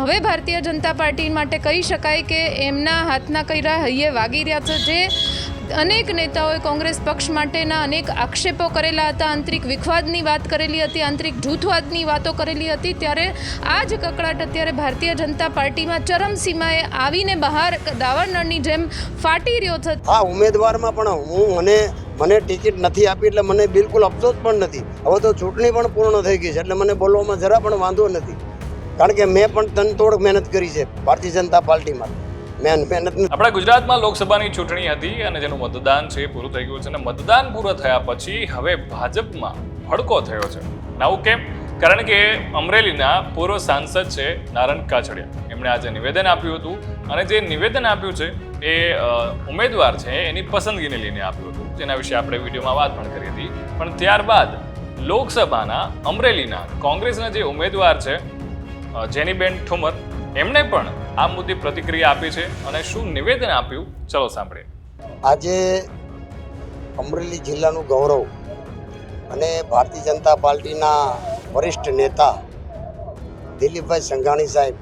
હવે ભારતીય જનતા પાર્ટી માટે કહી શકાય કે એમના હાથના કૈરા હૈયે વાગી રહ્યા છે. જે અનેક નેતાઓએ કોંગ્રેસ પક્ષ માટેના અનેક આક્ષેપો કરેલા હતા. આંતરિક વિખવાદની વાત કરેલી હતી, આંતરિક જૂથવાદની વાતો કરેલી હતી. ત્યારે આ જ કકળાટ અત્યારે ભારતીય જનતા પાર્ટીમાં ચરમસીમાએ આવીને બહાર દાવાનળની જેમ ફાટી રહ્યો છે. આ ઉમેદવારમાં પણ હું મને મને ટિકિટ નથી આપી એટલે મને બિલકુલ અફસોસ પણ નથી. હવે તો ચૂંટણી પણ પૂર્ણ થઈ ગઈ છે એટલે મને બોલવામાં જરા પણ વાંધો નથી. કારણ કે મેં પણ તનતોડ મહેનત કરી છે ભારતીય જનતા પાર્ટીમાં. મેન મહેનત આપણા ગુજરાતમાં લોકસભાની ચૂંટણી હતી અને જેનું મતદાન છે પૂરું થઈ ગયું છે અને મતદાન પૂરું થયા પછી હવે ભાજપમાં ભડકો થયો છે. નવું કેમ? કારણ કે અમરેલીના પૂર્વ સાંસદ છે નારણ કાછડિયા. એમણે આજે નિવેદન આપ્યું હતું અને જે નિવેદન આપ્યું છે એ ઉમેદવાર છે એની પસંદગીને લઈને આપ્યું હતું. જેના વિશે આપણે વિડીયોમાં વાત પણ કરી હતી. પણ ત્યારબાદ લોકસભાના અમરેલીના કોંગ્રેસના જે ઉમેદવાર છે જેનીબેન ઠુમર એમણે પણ આ મુદ્દે પ્રતિક્રિયા આપી છે અને શું નિવેદન આપ્યું? ચલો સાંભળીએ. આજે અમરેલી જિલ્લાનું ગૌરવ અને ભારતીય જનતા પાર્ટીના વરિષ્ઠ નેતા દિલીપભાઈ સંઘાણી સાહેબ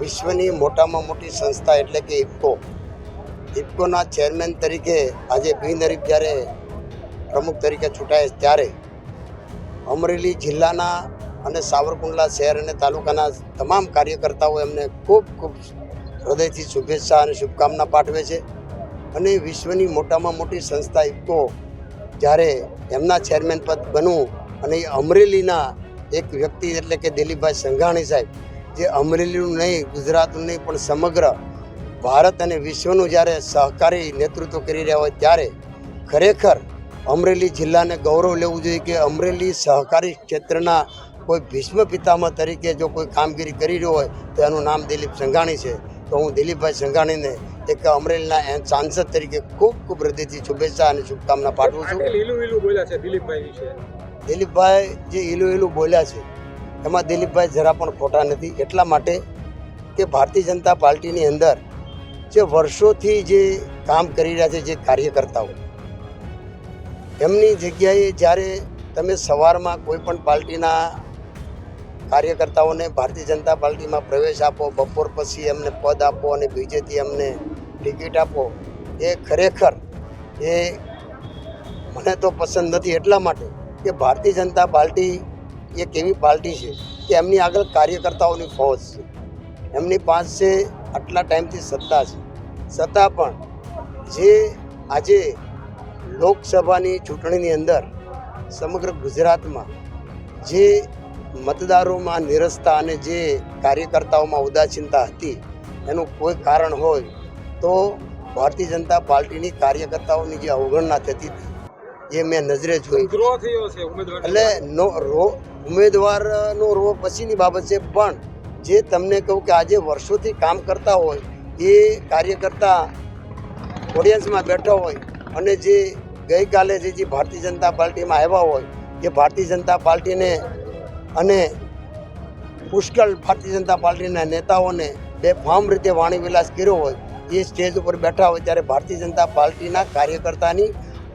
વિશ્વની મોટામાં મોટી સંસ્થા એટલે કે ઇફકો. ઇફકોના ચેરમેન તરીકે આજે બિનહરીફ જ્યારે પ્રમુખ તરીકે ચૂંટાય ત્યારે અમરેલી જિલ્લાના અને સાવરકુંડલા શહેર અને તાલુકાના તમામ કાર્યકર્તાઓ એમને ખૂબ ખૂબ હૃદયથી શુભેચ્છા અને શુભકામના પાઠવે છે. અને વિશ્વની મોટામાં મોટી સંસ્થા ઇફકો જ્યારે એમના ચેરમેન પદ બનવું અને એ અમરેલીના એક વ્યક્તિ એટલે કે દિલીપભાઈ સંઘાણી સાહેબ, જે અમરેલીનું નહીં, ગુજરાતનું નહીં, પણ સમગ્ર ભારત અને વિશ્વનું જ્યારે સહકારી નેતૃત્વ કરી રહ્યા હોય ત્યારે ખરેખર અમરેલી જિલ્લાને ગૌરવ લેવું જોઈએ કે અમરેલી સહકારી ક્ષેત્રના કોઈ ભીષ્મ પિતામહ તરીકે જો કોઈ કામગીરી કરી રહ્યો હોય તો એનું નામ દિલીપ સંઘાણી છે. તો હું દિલીપભાઈ સંઘાણીને એક અમરેલીના એન- સાંસદ તરીકે ખૂબ ખૂબ હૃદયથી શુભેચ્છા અને શુભકામના પાઠવું છું. બોલ્યા છે દિલીપભાઈ વિશે દિલીપભાઈ જે ઈલું ઈલું બોલ્યા છે એમાં દિલીપભાઈ જરા પણ ખોટા નથી. એટલા માટે કે ભારતીય જનતા પાર્ટીની અંદર જે વર્ષોથી જે કામ કરી રહ્યા છે જે કાર્યકર્તાઓ એમની જગ્યાએ જ્યારે તમે સવારમાં કોઈ પણ પાર્ટીના કાર્યકર્તાઓને ભારતીય જનતા પાર્ટીમાં પ્રવેશ આપો, બપોર પછી એમને પદ આપો અને બીજેથી એમને ટિકિટ આપો, એ ખરેખર એ મને તો પસંદ નથી એટલા માટે કે ભારતીય જનતા પાર્ટી એક એવી પાર્ટી છે કે એમની આગળ કાર્યકર્તાઓની ફોજ છે. એમની પાસે આટલા ટાઈમથી સત્તા છે. છતાં પણ જે આજે લોકસભાની ચૂંટણીની અંદર સમગ્ર ગુજરાતમાં જે મતદારોમાં નિરસતા અને જે કાર્યકર્તાઓમાં ઉદાસીનતા હતી એનું કોઈ કારણ હોય તો ભારતીય જનતા પાર્ટીની કાર્યકર્તાઓની જે અવગણના થતી હતી એ મેં નજરે જોઈ. એટલે નો રો ઉમેદવારનો રો પછીની બાબત છે પણ જે તમને કહું કે આજે વર્ષોથી કામ કરતા હોય એ કાર્યકર્તા ઓડિયન્સમાં બેઠા હોય અને જે ગઈકાલે જે જે ભારતીય જનતા પાર્ટીમાં આવ્યા હોય એ ભારતીય જનતા પાર્ટીને અને પુષ્કળ ભારતીય જનતા પાર્ટીના નેતાઓને બે બેફામ રીતે વાણી વિલાસ કર્યો હોય, એ સ્ટેજ ઉપર બેઠા હોય ત્યારે ભારતીય જનતા પાર્ટીના કાર્યકર્તાની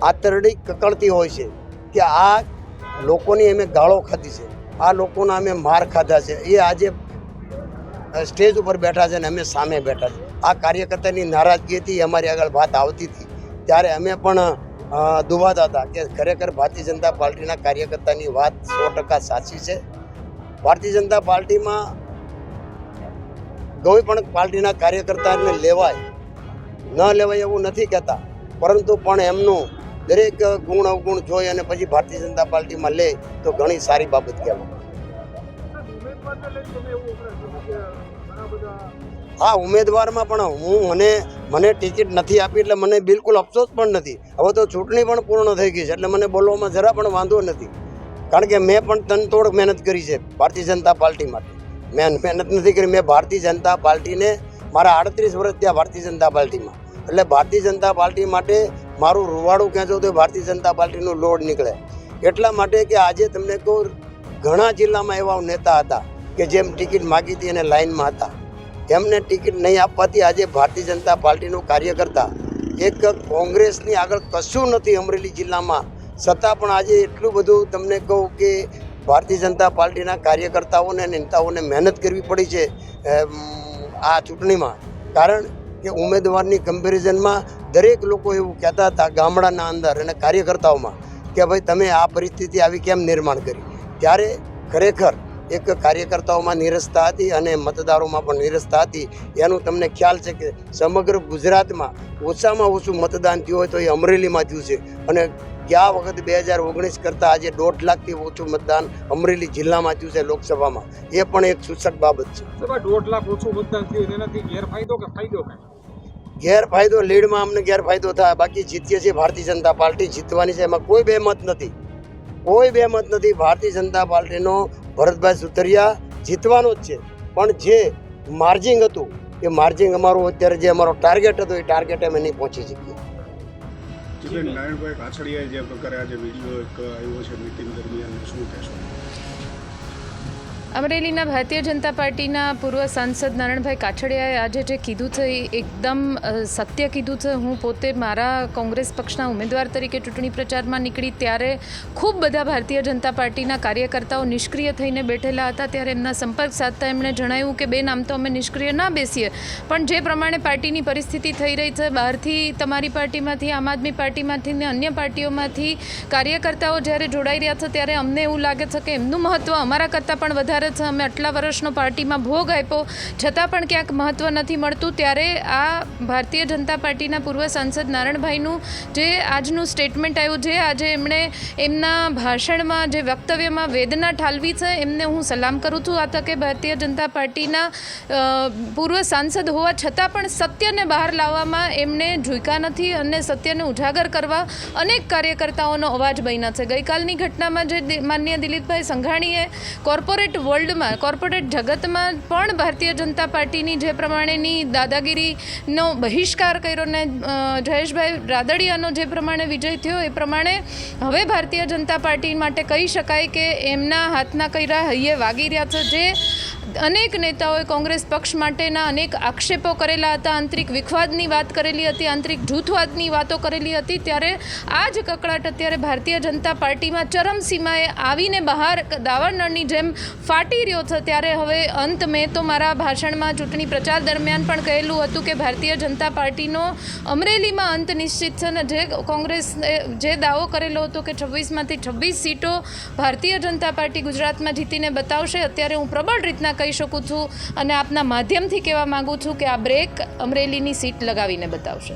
આતરડી કકળતી હોય છે કે આ લોકોની અમે ગાળો ખાધી છે, આ લોકોના અમે માર ખાધા છે, એ આજે સ્ટેજ ઉપર બેઠા છે અને અમે સામે બેઠા છે. આ કાર્યકર્તાની નારાજગી હતી અમારી આગળ વાત આવતી હતી. ત્યારે અમે પણ દુભાતા હતા કે ખરેખર ભારતીય જનતા પાર્ટીના કાર્યકર્તાની વાત સો ટકા સાચી છે. ભારતીય જનતા પાર્ટીમાં કોઈ પણ પાર્ટીના કાર્યકર્તાને લેવાય, ન લેવાય એવું નથી કહેતા. પરંતુ પણ એમનું દરેક ગુણ અવગુણ જોઈ અને પછી ભારતીય જનતા પાર્ટીમાં લે તો ઘણી સારી બાબત કહેવાય. હા ઉમેદવારમાં પણ હું, મને મને ટિકિટ નથી આપી એટલે મને બિલકુલ અફસોસ પણ નથી. હવે તો ચૂંટણી પણ પૂર્ણ થઈ ગઈ છે એટલે મને બોલવામાં જરા પણ વાંધો નથી. કારણ કે મેં પણ તનતોડ મહેનત કરી છે ભારતીય જનતા પાર્ટી માટે. મેં મહેનત નથી કરી, મેં ભારતીય જનતા પાર્ટીને મારા આડત્રીસ વર્ષ ત્યાં ભારતીય જનતા પાર્ટીમાં. એટલે ભારતીય જનતા પાર્ટી માટે મારું રૂવાડું ખેંચો તો ભારતીય જનતા પાર્ટીનું લોડ નીકળે. એટલા માટે કે આજે તમને કહું, ઘણા જિલ્લામાં એવા નેતા હતા કે જેમ ટિકિટ માગી હતી અને લાઇનમાં હતા. એમને ટિકિટ નહીં આપવાથી આજે ભારતીય જનતા પાર્ટીનો કાર્યકર્તા, એક કોંગ્રેસની આગળ કશું નથી અમરેલી જિલ્લામાં. છતાં પણ આજે એટલું બધું તમને કહું કે ભારતીય જનતા પાર્ટીના કાર્યકર્તાઓને નેતાઓને મહેનત કરવી પડી છે આ ચૂંટણીમાં. કારણ કે ઉમેદવારની કમ્પેરિઝનમાં દરેક લોકો એવું કહેતા હતા ગામડાના અંદર અને કાર્યકર્તાઓમાં કે, ભાઈ, તમે આ પરિસ્થિતિ આવી કેમ નિર્માણ કરી? ત્યારે ખરેખર એક કાર્યકર્તાઓમાં નિરસતા હતી અને મતદારોમાં પણ નિરસતા હતી. એનું તમને ખ્યાલ છે કે સમગ્ર ગુજરાતમાં ઓછામાં ઓછું મતદાન થયું હોય તો એ અમરેલીમાં થયું છે. અને ગયા વખત બે હજાર ઓગણીસ કરતાં આજે દોઢ લાખથી ઓછું મતદાન અમરેલી જિલ્લામાં થયું છે લોકસભામાં. એ પણ એક સૂચક બાબત છે. દોઢ લાખ ઓછું મતદાન થયું એનાથી ગેરફાયદો કે ફાયદો ગેરફાયદો લીડમાં અમને ગેરફાયદો થાય. બાકી જીતીએ છીએ ભારતીય જનતા પાર્ટી. જીતવાની છે એમાં કોઈ બે મત નથી. કોઈ બે મત નથી. ભારતીય જનતા પાર્ટીનો ભરતભાઈ સુતરિયા જીતવાનો જ છે. પણ જે માર્જિંગ હતું, એ માર્જિંગ અમારું અત્યારે જે અમારો ટાર્ગેટ હતો, એ ટાર્ગેટ અમે નહીં પહોંચી શકીએ. નારાયણભાઈ કાછડિયાએ જે પ્રકારે આજે વીડિયો એક આવ્યો છે, મિટિંગ દરમિયાન, શું કહેશો? અમરેલીના ભારતીય જનતા પાર્ટીના પૂર્વ સાંસદ નારણભાઈ કાછડિયાએ આજે જે કીધું છે એ એકદમ સત્ય કીધું છે. હું પોતે મારા કોંગ્રેસ પક્ષના ઉમેદવાર તરીકે ચૂંટણી પ્રચારમાં નીકળી ત્યારે ખૂબ બધા ભારતીય જનતા પાર્ટીના કાર્યકર્તાઓ નિષ્ક્રિય થઈને બેઠેલા હતા. ત્યારે એમના સંપર્ક સાધતા એમણે જણાવ્યું કે બેન આમ તો અમે નિષ્ક્રિય ના બેસીએ. પણ જે પ્રમાણે પાર્ટીની પરિસ્થિતિ થઈ રહી છે, બહારથી તમારી પાર્ટીમાંથી, આમ આદમી પાર્ટીમાંથી ને અન્ય પાર્ટીઓમાંથી કાર્યકર્તાઓ જ્યારે જોડાઈ રહ્યા છે, ત્યારે અમને એવું લાગે છે કે એમનું મહત્ત્વ અમારા કરતાં પણ વધારે છે અમે આટલા વર્ષનો પાર્ટીમાં ભોગ આપ્યો. છતાં પણ ક્યાંક મહત્ત્વ નથી મળતું. ત્યારે આ ભારતીય જનતા પાર્ટીના પૂર્વ સાંસદ નારણભાઈનું જે આજનું સ્ટેટમેન્ટ આવ્યું છે, આજે એમણે એમના ભાષણમાં જે વક્તવ્યમાં વેદના ઠાલવી છે, એમને હું સલામ કરું છું. આ તકે ભારતીય જનતા પાર્ટીના પૂર્વ સાંસદ હોવા છતાં પણ સત્યને બહાર લાવવામાં એમણે ઝૂકા નથી અને સત્યને ઉજાગર કરવા અનેક કાર્યકર્તાઓનો અવાજ બન્યા છે. ગઈકાલની ઘટનામાં જે માન્ય દિલીપભાઈ સંઘાણીએ કોર્પોરેટ વર્લ્ડમાં, કોર્પોરેટ જગતમાં પણ ભારતીય જનતા પાર્ટીની જે પ્રમાણેની દાદાગીરીનો બહિષ્કાર કર્યો ને જયેશભાઈ રાદડિયાનો જે પ્રમાણે વિજય થયો, એ પ્રમાણે હવે ભારતીય જનતા પાર્ટી માટે કહી શકાય કે એમના હાથના કર્યા હૈયે વાગી રહ્યા છે જે અનેક નેતાઓએ કોંગ્રેસ પક્ષ માટેના અનેક આક્ષેપો કરેલા હતા. આંતરિક વિખવાદની વાત કરેલી હતી, આંતરિક જૂથવાદની વાતો કરેલી હતી. ત્યારે આ જ કકળાટ અત્યારે ભારતીય જનતા પાર્ટીમાં ચરમસીમાએ આવીને બહાર દાવાનળની જેમ ફાટી રહ્યો છે. ત્યારે હવે અંત મેં તો મારા ભાષણમાં ચૂંટણી પ્રચાર દરમિયાન પણ કહેલું હતું કે ભારતીય જનતા પાર્ટીનો અમરેલીમાં અંત નિશ્ચિત છે ને જે કોંગ્રેસ જે દાવો કરેલો હતો કે છવ્વીસમાંથી છવ્વીસ સીટો ભારતીય જનતા પાર્ટી ગુજરાતમાં જીતીને બતાવશે, અત્યારે હું પ્રબળ રીતના કહી શકું છું અને આપના માધ્યમથી કહેવા માગું છું કે આ બ્રેક અમરેલીની સીટ લગાવીને બતાવશે.